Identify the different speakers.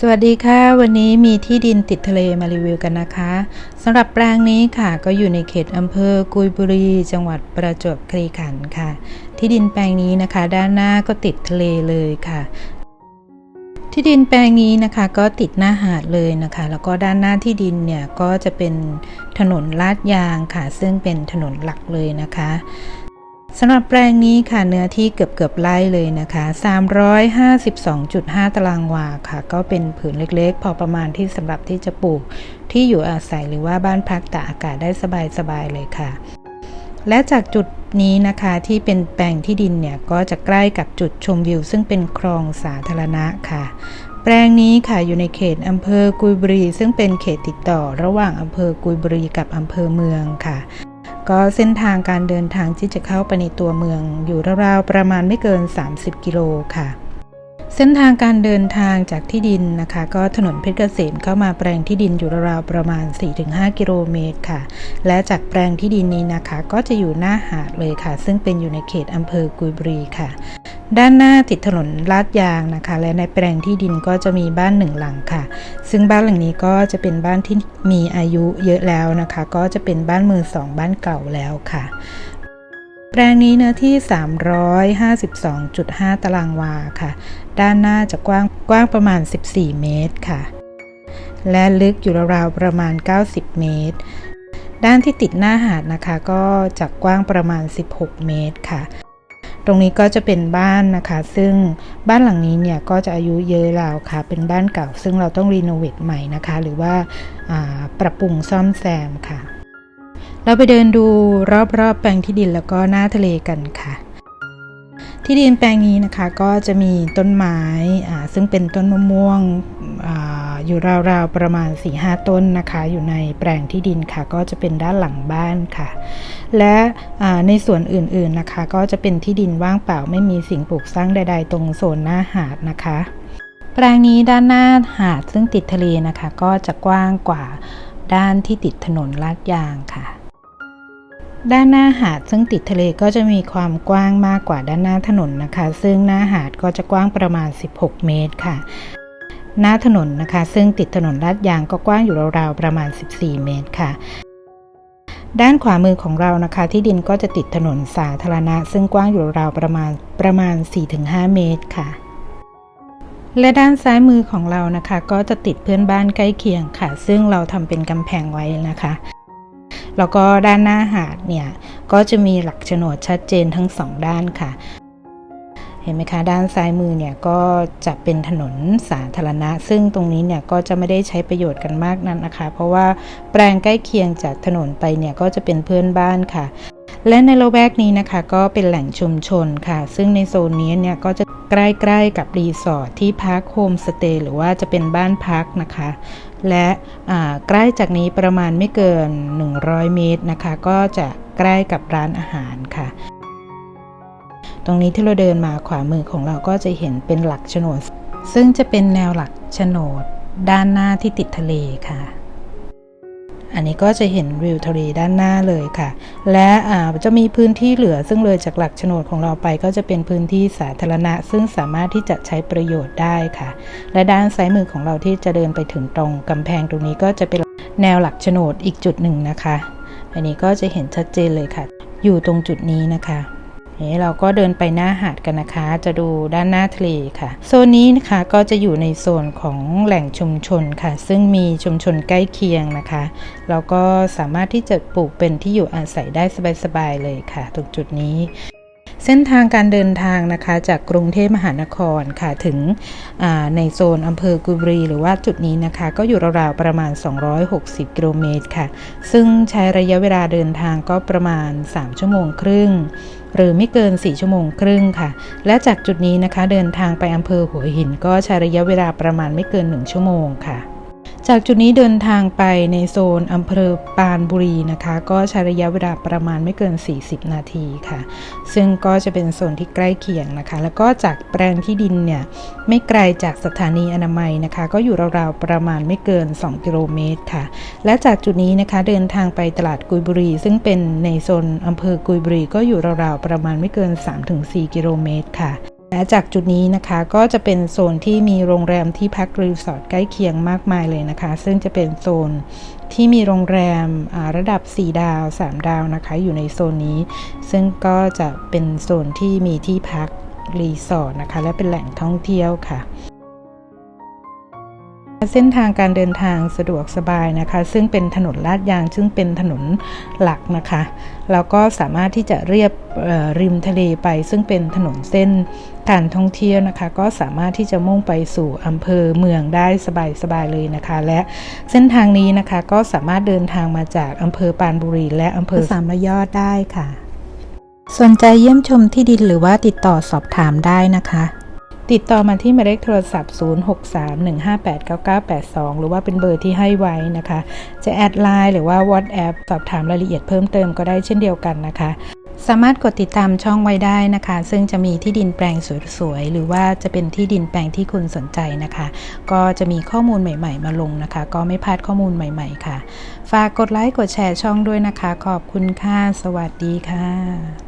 Speaker 1: สวัสดีค่ะ วันนี้มีที่ดินติดทะเลมารีวิวกันนะคะสำหรับแปลงนี้ค่ะ ก็อยู่ในเขตอำเภอกุยบุรี จังหวัดประจวบคีรีขันธ์ค่ะ ที่ดินแปลงนี้นะคะ ด้านหน้าก็ติดทะเลเลยค่ะ ที่ดินแปลงนี้นะคะ ก็ติดหน้าหาดเลยนะคะ แล้วก็ด้านหน้าที่ดินเนี่ยก็จะเป็นถนนลาดยางค่ะ ซึ่งเป็นถนนหลักเลยนะคะ สำหรับแปลงนี้ค่ะเนื้อที่เกือบเกือบไร่เลยนะคะ 352.5 ตารางวาค่ะ ก็เป็นผืนเล็กๆ พอประมาณที่สำหรับที่จะปลูกที่อยู่อาศัยหรือว่าบ้านพักตากอากาศได้สบายๆเลยค่ะ และจากจุดนี้นะคะที่เป็นแปลงที่ดินเนี่ย ก็จะใกล้กับจุดชมวิว ซึ่งเป็นคลองสาธารณะค่ะ แปลงนี้ค่ะอยู่ในเขตอำเภอกุยบุรี ซึ่งเป็นเขตติดต่อระหว่างอำเภอกุยบุรีกับอำเภอเมืองค่ะ ก็เส้นทางการเดินทางที่จะเข้าไปในตัวเมืองอยู่ราวๆประมาณไม่เกิน 30 กิโลค่ะ เส้นทางการเดินทางจากที่ดินนะคะ ก็ถนนเพชรเกษมเข้ามาแปลงที่ดินอยู่ราวๆประมาณ 4-5 กิโลเมตรค่ะ และจากแปลงที่ดินนี้นะคะ ก็จะอยู่หน้าหาดเลยค่ะ ซึ่งเป็นอยู่ในเขตอำเภอกุยบุรีค่ะ ด้านหน้าติดถนนลาดยางนะคะ และในแปลงที่ดินก็จะมีบ้านหนึ่งหลังค่ะ ซึ่งบ้านหลังนี้ก็จะเป็นบ้านที่มีอายุเยอะแล้วนะคะ ก็จะเป็นบ้านมือสองบ้านเก่าแล้วค่ะ แปลงนี้เนื้อที่ 352.5 ตารางวาค่ะ ด้านหน้าจะกว้างกว้างประมาณ 14 เมตรค่ะ และลึกอยู่ราวๆประมาณ 90 เมตร ด้านที่ติดหน้าหาดนะคะ ก็จะกว้างประมาณ 16 เมตรค่ะ ตรงนี้ก็จะเป็นบ้านนะคะ ซึ่งบ้านหลังนี้เนี่ยก็จะอายุเยอะแล้วค่ะ เป็นบ้านเก่า ซึ่งเราต้องรีโนเวทใหม่นะคะ หรือว่าปรับปรุงซ่อมแซมค่ะ เราไปเดินดูรอบๆ แปลงที่ดินแล้วก็หน้าทะเลกันค่ะ ที่ดินแปลงนี้นะคะก็จะมีต้นไม้ซึ่งเป็นต้นมะม่วงออยู่ราวๆประมาณ4-5ต้นนะคะ อยู่ในแปลงที่ดินค่ะ ก็จะเป็นด้านหลังบ้านค่ะ และในส่วนอื่นๆนะคะ ก็จะเป็นที่ดินว่างเปล่าไม่มีสิ่งปลูกสร้างใด ๆ ตรงโซนหน้าหาดนะคะแปลงนี้ด้านหน้าหาดซึ่งติดทะเลนะคะ ก็จะกว้างกว่าด้านที่ติดถนนลาดยางค่ะ ด้านหน้าหาดซึ่งติดทะเลก็จะมีความกว้างมากกว่าด้านหน้าถนนนะคะ ซึ่งหน้าหาดก็จะกว้างประมาณ 16 เมตรค่ะ หน้าถนนนะคะ ซึ่งติดถนนลาดยางก็กว้างอยู่ราวๆประมาณ 14 เมตรค่ะ ด้านขวามือของเรานะคะ ที่ดินก็จะติดถนนสาธารณะ ซึ่งกว้างอยู่ราวประมาณประมาณ 4-5 เมตรค่ะและด้านซ้ายมือของเรานะคะ ก็จะติดเพื่อนบ้านใกล้เคียงค่ะ ซึ่งเราทำเป็นกำแพงไว้นะคะ แล้วก็ด้านหน้าหาดเนี่ยก็จะมีหลักโฉนดชัดเจนทั้งสองด้านค่ะ เห็นไหมคะด้านซ้ายมือเนี่ยก็จะเป็นถนนสาธารณะ ซึ่งตรงนี้เนี่ยก็จะไม่ได้ใช้ประโยชน์กันมากนั้นนะคะ เพราะว่าแปลงใกล้เคียงจากถนนไปเนี่ยก็จะเป็นเพื่อนบ้านค่ะ และในละแวกนี้นะคะก็เป็นแหล่งชุมชนค่ะ ซึ่งในโซนนี้เนี่ยก็จะใกล้ๆกับรีสอร์ทที่พักโฮมสเตย์หรือว่าจะเป็นบ้านพักนะคะ และใกล้จากนี้ประมาณไม่เกิน 100 เมตรนะคะ ก็จะใกล้กับร้านอาหารค่ะ ตรงนี้ที่เราเดินมาขวามือของเราก็จะเห็นเป็นหลักโฉนด ซึ่งจะเป็นแนวหลักโฉนดด้านหน้าที่ติดทะเลค่ะ อันนี้ก็จะเห็นวิวทะเลด้านหน้าเลยค่ะ และจะมีพื้นที่เหลือซึ่งเลยจากหลักโฉนดของเราไป ก็จะเป็นพื้นที่สาธารณะ ซึ่งสามารถที่จะใช้ประโยชน์ได้ค่ะ และด้านซ้ายมือของเราที่จะเดินไปถึงตรงกำแพงตรงนี้ก็จะเป็นแนวหลักโฉนดอีกจุดหนึ่งนะคะ อันนี้ก็จะเห็นชัดเจนเลยค่ะ อยู่ตรงจุดนี้นะคะ นี่เราก็เดินไปหน้าหาดกันนะคะ จะดูด้านหน้าทะเลค่ะ โซนนี้นะคะก็จะอยู่ในโซนของแหล่งชุมชนค่ะ ซึ่งมีชุมชนใกล้เคียงนะคะแล้วก็สามารถที่จะปลูกเป็นที่อยู่อาศัยได้สบายๆเลยค่ะตรงจุดนี้ เส้นทางการเดินทางนะคะจากกรุงเทพมหานครค่ะถึงในโซนอำเภอกุบรี หรือว่าจุดนี้นะคะ ก็อยู่ราวๆประมาณ 260 กิโลเมตรค่ะ ซึ่งใช้ระยะเวลาเดินทางก็ประมาณ 3 ชั่วโมงครึ่ง หรือไม่เกิน 4 ชั่วโมงครึ่งค่ะ และจากจุดนี้นะคะเดินทางไปอำเภอหัวหิน ก็ใช้ระยะเวลาประมาณไม่เกิน 1 ชั่วโมงค่ะ จากจุดนี้เดินทางไปในโซนอำเภอปานบุรีนะคะ ก็ใช้ระยะเวลาประมาณไม่เกิน 40 นาทีค่ะ ซึ่งก็จะเป็นโซนที่ใกล้เคียงนะคะ แล้วก็จากแปลงที่ดินเนี่ยไม่ไกลจากสถานีอนามัยนะคะ ก็อยู่ราวๆประมาณไม่เกิน 2 กิโลเมตรค่ะ และจากจุดนี้นะคะเดินทางไปตลาดกุยบุรี ซึ่งเป็นในโซนอำเภอกุยบุรีก็อยู่ราวๆประมาณไม่เกิน 3-4 กิโลเมตรค่ะ และจากจุดนี้นะคะก็จะเป็นโซนที่มีโรงแรมที่พักรีสอร์ทใกล้เคียงมากมายเลยนะคะ ซึ่งจะเป็นโซนที่มีโรงแรมระดับ 4 ดาว 3 ดาวนะคะ อยู่ในโซนนี้ ซึ่งก็จะเป็นโซนที่มีที่พักรีสอร์ทนะคะ และเป็นแหล่งท่องเที่ยวค่ะ เส้นทางการเดินทางสะดวกสบายนะคะ ซึ่งเป็นถนนลาดยาง ซึ่งเป็นถนนหลักนะคะแล้วก็สามารถที่จะเรียบริมทะเลไป ซึ่งเป็นถนนเส้นการท่องเที่ยวนะคะ ก็สามารถที่จะมุ่งไปสู่อำเภอเมืองได้สบาย ๆ เลยนะคะ และเส้นทางนี้นะคะก็สามารถเดินทางมาจากอำเภอปานบุรี และอำเภอสามระยอดได้ค่ะ สนใจเยี่ยมชมที่ดินหรือว่าติดต่อสอบถามได้นะคะ ติดต่อมาที่หมายเลขโทรศัพท์ 0631589982 หรือว่าเป็นเบอร์ที่ให้ไว้นะคะ จะแอดไลน์หรือว่า WhatsApp สอบถามรายละเอียดเพิ่มเติมก็ได้เช่นเดียวกันนะคะ สามารถกดติดตามช่องไว้ได้นะคะ ซึ่งจะมีที่ดินแปลงสวยๆ หรือว่าจะเป็นที่ดินแปลงที่คุณสนใจนะคะ ก็จะมีข้อมูลใหม่ ๆ มาลงนะคะ ก็ไม่พลาดข้อมูลใหม่ ๆ ค่ะ ฝากกดไลค์กดแชร์ช่องด้วยนะคะ ขอบคุณค่ะ สวัสดีค่ะ